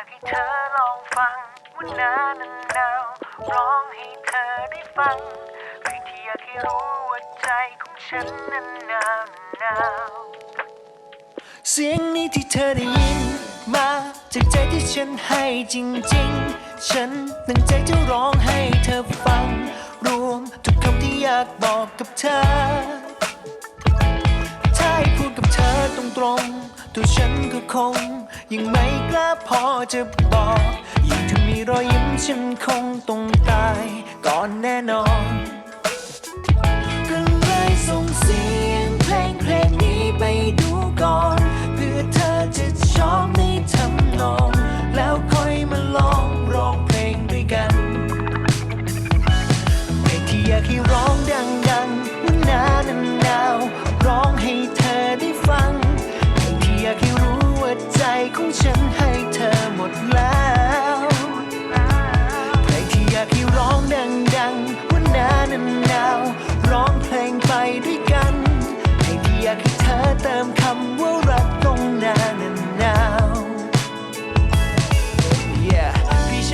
ากให้เธอลองฟังว่าหนานั้นหนาวร้องให้เธอได้ฟังเพลงที่อยากให้รู้ว่าใจของฉันนั้นหนาวหนาวเสียงนี้ที่เธอได้ยินมาจากใจที่ฉันให้จริงๆ ฉันตั้งใจจะร้องให้เธอฟัง รวมทุกคำที่อยากบอกกับเธอ ถ้าให้พูดกับเธอตรงๆ ตัวฉันก็คง ยังไม่กล้าพอจะบอกยิ่งถ้ามีรอยยิ้มฉันคงต้องตายก่อนแน่นอน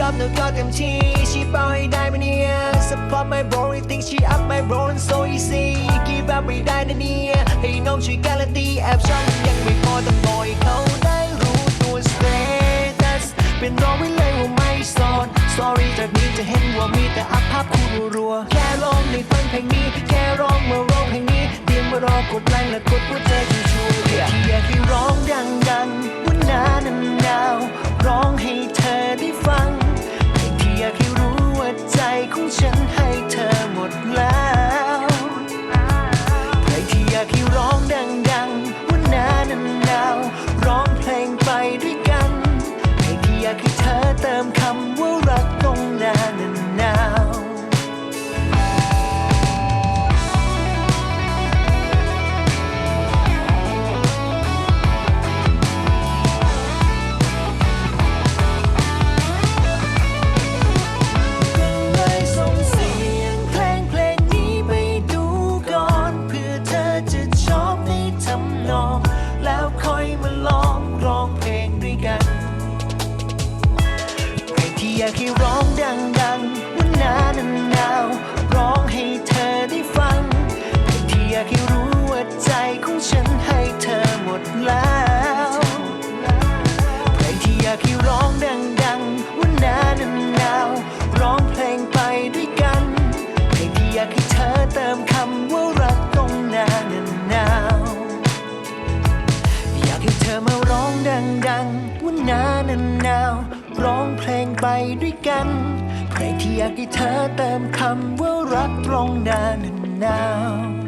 พี่ชอบหนูก็เต็มที่ชี้เป้าให้ได้ไหมเนี่ย Support my bro you think she up my bro and so easy Give up ไม่ได้นะเนี่ยให้น้องช่วยการันตีแอบชอบยังไม่พอต้องบอกให้เขาได้รู้ตัว status เป็นร้องไว้เลยว่าไม่สอน Sorry จากนี้จะเห็นว่ามีแต่อัพภาพคู่รัวแค่ร้องในฟังเพลงนี้ แค่ร้องมาร้องเพลงนี้เตรียมมารอกดไลค์และกดหัวใจที่ชัวร์ที่อยากให้ร้องดังๆากให้ร้องดังาหนาวนั้นนาวร้องเพลงไปด้วยกัน เพลงที่อยากให้เธอเติมคำว่ารักตรงหน้านันหนาว